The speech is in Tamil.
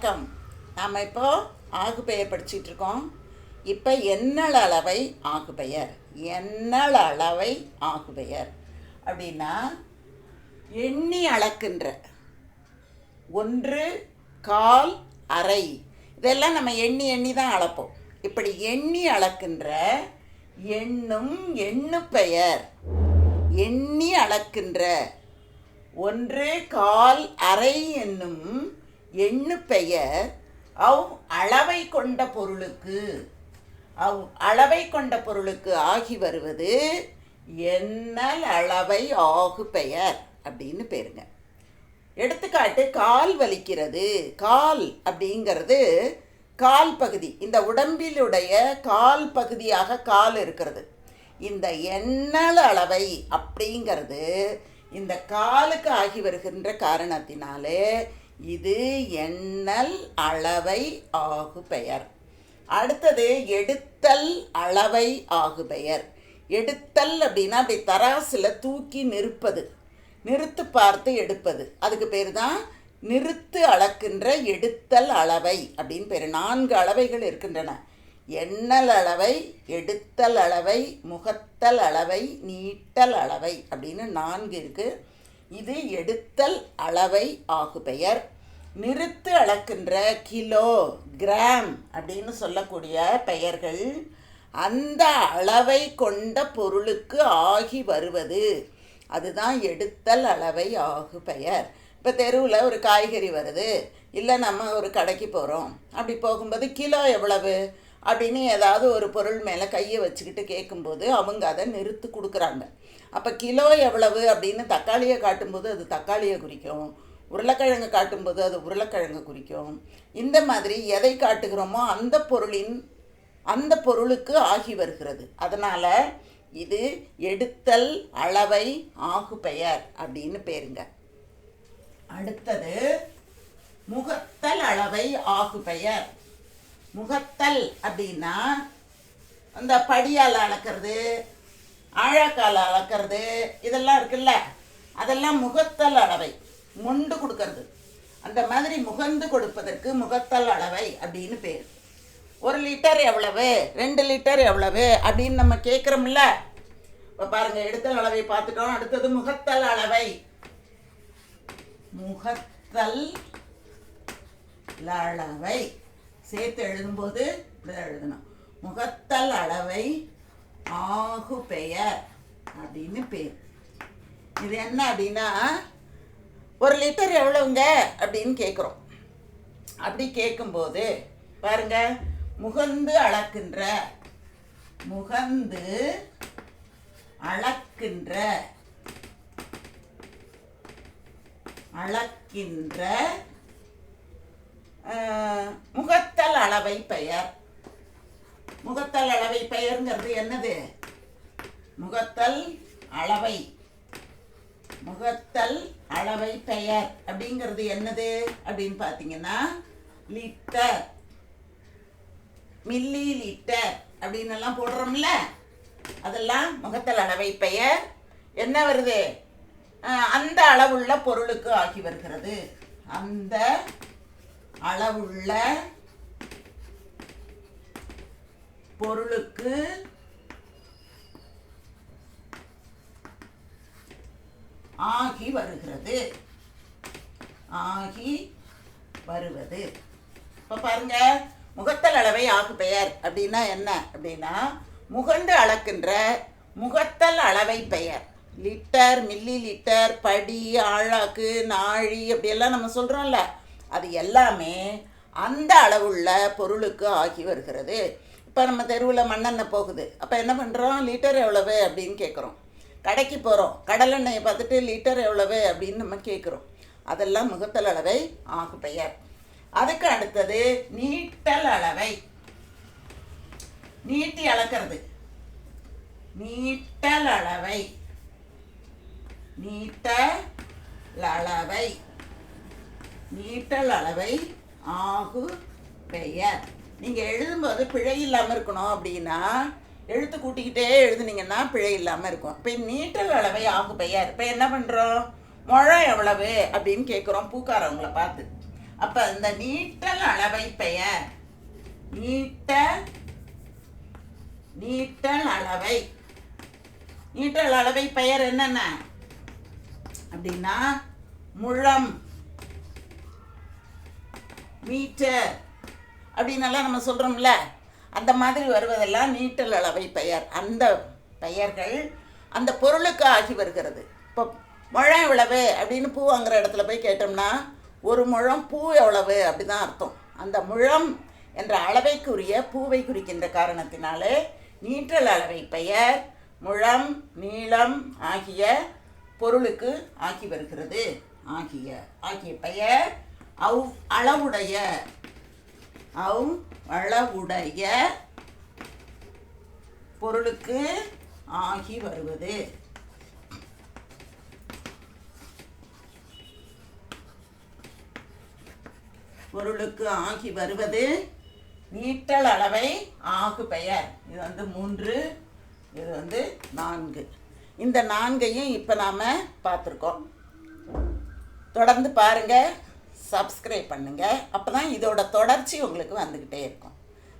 வணக்கம். நாம் இப்போ ஆகுபெயர் படிச்சிட்டு இருக்கோம் இப்போ எண்ணல் அளவை ஆகுபெயர்? பெயர் அளவை ஆகுபெயர்? அப்படின்னா எண்ணி அளக்கின்ற. ஒன்று கால் அரை இதெல்லாம் நம்ம எண்ணி எண்ணி தான் அளப்போம். இப்படி எண்ணி அளக்கின்ற எண்ணும் எண்ணு பெயர் எண்ணி அளக்கின்ற. ஒன்று கால் அரை என்னும் எண்ணு பெயர் அவ் அளவை கொண்ட பொருளுக்கு. அவ் அளவை கொண்ட பொருளுக்கு ஆகி வருவது எண்ணல் அளவை ஆகு பெயர் அப்படின்னு பேருங்க. எடுத்துக்காட்டு கால் வலிக்கிறது. கால் அப்படிங்கிறது கால் பகுதி. இந்த உடம்பிலுடைய கால் பகுதியாக கால் இருக்கிறது. இந்த எண்ணல் அளவை அப்படிங்கிறது இந்த காலுக்கு ஆகி வருகின்ற காரணத்தினாலே இது எண்ணல் அளவை ஆகு பெயர் அடுத்தது எடுத்தல் அளவை ஆகு பெயர் எடுத்தல் அப்படின்னா அப்படி தராசில் தூக்கி நிறுப்பது. நிறுத்து பார்த்து எடுப்பது. அதுக்கு பேர் தான் நிறுத்து அளக்கின்ற எடுத்தல் அளவை அப்படின்னு பேர். நான்கு அளவைகள் இருக்கின்றன. எண்ணல் அளவை எடுத்தல் அளவை முகத்தல் அளவை நீட்டல் அளவை அப்படின்னு நான்கு இருக்குது இது எடுத்தல் அளவை ஆகு பெயர். நிறுத்து அளக்கின்ற கிலோ கிராம் அப்படின்னு சொல்லக்கூடிய பெயர்கள் அந்த அளவை கொண்ட பொருளுக்கு ஆகி வருவது. அதுதான் எடுத்தல் அளவை ஆகு பெயர். இப்போ தெருவில் ஒரு காய்கறி வருது. இல்லை நம்ம ஒரு கடைக்கு போகிறோம் அப்படி போகும்போது கிலோ எவ்வளவு? அப்படின்னு ஏதாவது ஒரு பொருள் மேலே கையை வச்சுக்கிட்டு கேட்கும்போது அவங்க அதை நிறுத்து கொடுக்குறாங்க. அப்போ கிலோ எவ்வளவு அப்படின்னு தக்காளியை காட்டும்போது அது தக்காளியை குறிக்கும். உருளைக்கிழங்கு காட்டும்போது அது உருளைக்கிழங்கு குறிக்கும். இந்த மாதிரி எதை காட்டுகிறோமோ அந்த பொருளின் அந்த பொருளுக்கு ஆகி வருகிறது. அதனால் இது எடுத்தல் அளவை ஆகு பெயர் அப்படின்னு பேருங்க. அடுத்தது முகத்தல் அளவை ஆகு பெயர் முகத்தல் அப்படின்னா அந்த படியால் அளக்கிறது ஆழக்கால் அளக்கிறது. இதெல்லாம் இருக்குல்ல? அதெல்லாம் முகத்தல் அளவை மொண்டு கொடுக்கறது. அந்த மாதிரி முகந்து கொடுப்பதற்கு முகத்தல் அளவை அப்படின்னு பேர். ஒரு லிட்டர் எவ்வளவு? ரெண்டு லிட்டர் எவ்வளவு? அப்படின்னு நம்ம கேட்குறோம்ல இப்போ பாருங்கள் எடுத்தல் அளவை பார்த்துட்டோம். அடுத்தது முகத்தல் அளவை. முகத்தல் அளவை. சேர்த்து எழுதும்போது இப்படிதான் எழுதணும். முகத்தல் அளவை ஆகு பெயர் அப்படின்னு பேர். இது என்ன அப்படின்னா ஒரு லிட்டர் எவ்வளோங்க அப்படின்னு கேட்குறோம் அப்படி கேட்கும்போது பாருங்க முகந்து அளக்கின்ற முகந்து அளக்கின்ற அளக்கின்ற முகத்தல் அளவை பெயர். முகத்தல் அளவை பெயருங்கிறது என்னது? முகத்தல் அளவை. முகத்தல் அளவை பெயர். அப்படிங்கிறது என்னது? அப்படின்னு பார்த்தீங்கன்னா லிட்டர் மில்லி லிட்டர் அப்படின்னு எல்லாம் போடுறோம்ல? அதெல்லாம் முகத்தல் அளவை பெயர். என்ன வருது? அந்த அளவுள்ள பொருளுக்கு ஆகி வருகிறது. அந்த அளவுள்ள பொருளுக்கு ஆகி வருகிறது. ஆகி வருவது. இப்போ பாருங்க முகத்தல் அளவை ஆகு பெயர் அப்படின்னா என்ன? அப்படின்னா முகண்டு அளக்கின்ற முகத்தல் அளவை பெயர். லிட்டர் மில்லி லிட்டர் படி ஆழாக்கு நாழி அப்படியெல்லாம் நம்ம சொல்கிறோம்ல அது எல்லாமே அந்த அளவுள்ள பொருளுக்கு ஆகி வருகிறது. இப்போ நம்ம தெருவில் மண்ணெண்ணெய் போகுது. அப்போ என்ன பண்ணுறோம் லிட்டர் எவ்வளவு அப்படின்னு கேட்குறோம் கடைக்கு போகிறோம் கடலெண்ணெயை பார்த்துட்டு லிட்டர் எவ்வளவு அப்படின்னு நம்ம கேட்குறோம் அதெல்லாம் முகத்தல் அளவை ஆகு பெயர் அதுக்கு அடுத்தது நீட்டல் அளவை. நீட்டி அளக்கிறது. நீட்டல் அளவை. நீட்டல் அளவை. நீட்டல் அளவை ஆகு பெயர் நீங்கள் எழுதும்போது பிழை இல்லாமல் இருக்கணும் அப்படின்னா எழுத்து கூட்டிக்கிட்டே எழுதுனீங்கன்னா பிழை இல்லாமல் இருக்கும். இப்போ நீட்டல் அளவை ஆகு பெயர் இப்போ என்ன பண்ணுறோம் முழம் எவ்வளவு அப்படின்னு கேட்குறோம் பூக்காரவங்களை பார்த்து. அப்போ இந்த நீட்டல் அளவை பெயர் நீட்ட நீட்டல் அளவை. நீட்டல் அளவை பெயர் என்னென்ன? அப்படின்னா முழம் மீட்டர். அப்படின்னெல்லாம் நம்ம சொல்கிறோம்ல அந்த மாதிரி வருவதெல்லாம் நீட்டல் அளவை பெயர். அந்த பெயர்கள் அந்த பொருளுக்கு ஆகி வருகிறது. இப்போ முழம் எவ்வளவு அப்படின்னு பூ வாங்குற இடத்துல போய் கேட்டோம்னா ஒரு முழம் பூ எவ்வளவு அப்படி தான் அர்த்தம். அந்த முழம் என்ற அளவைக்குரிய பூவை குறிக்கின்ற காரணத்தினாலே நீற்றல் அளவை பெயர் முழம் நீளம் ஆகிய பொருளுக்கு ஆகி வருகிறது. ஆகிய ஆகிய பெயர் அவ் அளவுடைய அவ் அளவுடைய பொருளுக்கு ஆகி வருவது. பொருளுக்கு ஆகி வருவது நீட்டல் அளவை ஆகு பெயர். இது வந்து மூன்று இது வந்து நான்கு. இந்த நான்கையும் இப்போ நாம் பார்த்துருக்கோம். தொடர்ந்து பாருங்கள் சப்ஸ்கிரைப் பண்ணுங்கள் அப்போ தான் இதோட தொடர்ச்சி உங்களுக்கு வந்துக்கிட்டே இருக்கும்.